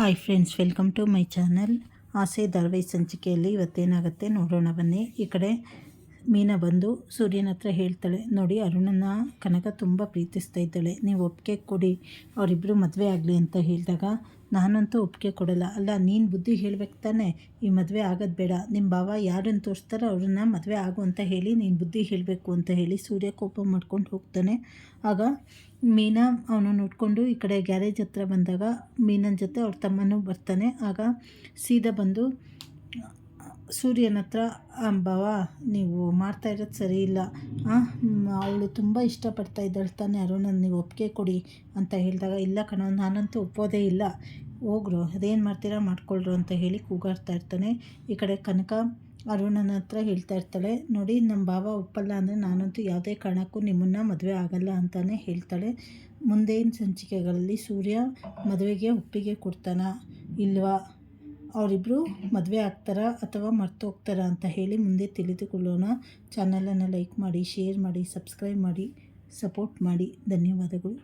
Hi friends welcome to my channel ಆಸೆ ಧಾರಾವಾಹಿ ಸಂಚಿಕೆಯಲ್ಲಿ ಇವತ್ತೇನಾಗುತ್ತೆ ನೋಡೋಣ ಬನ್ನಿ. ಈ ಕಡೆ ಮೀನಾ ಬಂದು ಸೂರ್ಯನ ಹತ್ರ ಹೇಳ್ತಾಳೆ, ನೋಡಿ, ಅರುಣನ ಕನಕ ತುಂಬ ಪ್ರೀತಿಸ್ತಾ ಇದ್ದಾಳೆ. ನೀವು ಒಪ್ಪಿಗೆ ಕೊಡಿ ಅವರಿಬ್ಬರು ಮದುವೆ ಆಗಲಿ ಅಂತ ಹೇಳಿದಾಗ, ನಾನಂತೂ ಒಪ್ಪಿಗೆ ಕೊಡಲ್ಲ. ಅಲ್ಲ, ನೀನು ಬುದ್ಧಿ ಹೇಳ್ಬೇಕು ತಾನೆ? ಈ ಮದುವೆ ಆಗೋದು ಬೇಡ. ನಿಮ್ಮ ಭಾವ ಯಾರನ್ನು ತೋರಿಸ್ತಾರೋ ಅವ್ರನ್ನ ಮದುವೆ ಆಗು ಅಂತ ಹೇಳಿ ನೀನು ಬುದ್ಧಿ ಹೇಳಬೇಕು ಅಂತ ಹೇಳಿ ಸೂರ್ಯ ಕೋಪ ಮಾಡ್ಕೊಂಡು ಹೋಗ್ತಾನೆ. ಆಗ ಮೀನಾ ಅವನು ನೋಡಿಕೊಂಡು ಈ ಕಡೆ ಗ್ಯಾರೇಜ್ ಹತ್ರ ಬಂದಾಗ ಮೀನನ ಜೊತೆ ಅವ್ರ ತಮ್ಮನೂ ಬರ್ತಾನೆ. ಆಗ ಸೀದಾ ಬಂದು, ಸೂರ್ಯನ ಹತ್ರ ಭಾವ, ನೀವು ಮಾಡ್ತಾ ಇರೋದು ಸರಿ ಇಲ್ಲ. ಅವಳು ತುಂಬ ಇಷ್ಟಪಡ್ತಾ ಇದ್ದಾಳೆ. ತಾನೆ ಅರುಣ್ ನೀವು ಒಪ್ಪಿಗೆ ಕೊಡಿ ಅಂತ ಹೇಳಿದಾಗ, ಇಲ್ಲ ಕಣೋ, ನಾನಂತೂ ಒಪ್ಪೋದೇ ಇಲ್ಲ. ಹೋಗ್ರು, ಅದೇನು ಮಾಡ್ತೀರಾ, ಮಾಡ್ಕೊಳ್ರು ಅಂತ ಹೇಳಿ ಕೂಗಾಡ್ತಾ ಇರ್ತಾನೆ. ಈ ಕಡೆ ಕನಕ ಅರುಣನ ಹತ್ರ ಹೇಳ್ತಾ ಇರ್ತಾಳೆ. ನೋಡಿ ನಮ್ಮ ಭಾವ ಒಪ್ಪಲ್ಲ ಅಂದರೆ ನಾನಂತೂ ಯಾವುದೇ ಕಾರಣಕ್ಕೂ ನಿಮ್ಮನ್ನು ಮದುವೆ ಆಗಲ್ಲ ಅಂತಲೇ ಹೇಳ್ತಾಳೆ. ಮುಂದೇನು ಸಂಚಿಕೆಗಳಲ್ಲಿ ಸೂರ್ಯ ಮದುವೆಗೆ ಒಪ್ಪಿಗೆ ಕೊಡ್ತಾನ, ಇಲ್ವಾ? ಅವರಿಬ್ಬರು ಮದುವೆ ಆಗ್ತಾರಾ ಅಥವಾ ಮರ್ತು ಹೋಗ್ತಾರಾ ಅಂತ ಹೇಳಿ ಮುಂದೆ ತಿಳಿದುಕೊಳ್ಳೋಣ. ಚಾನಲನ್ನು ಲೈಕ್ ಮಾಡಿ ಶೇರ್ ಮಾಡಿ ಸಬ್ಸ್ಕ್ರೈಬ್ ಮಾಡಿ ಸಪೋರ್ಟ್ ಮಾಡಿ. ಧನ್ಯವಾದಗಳು.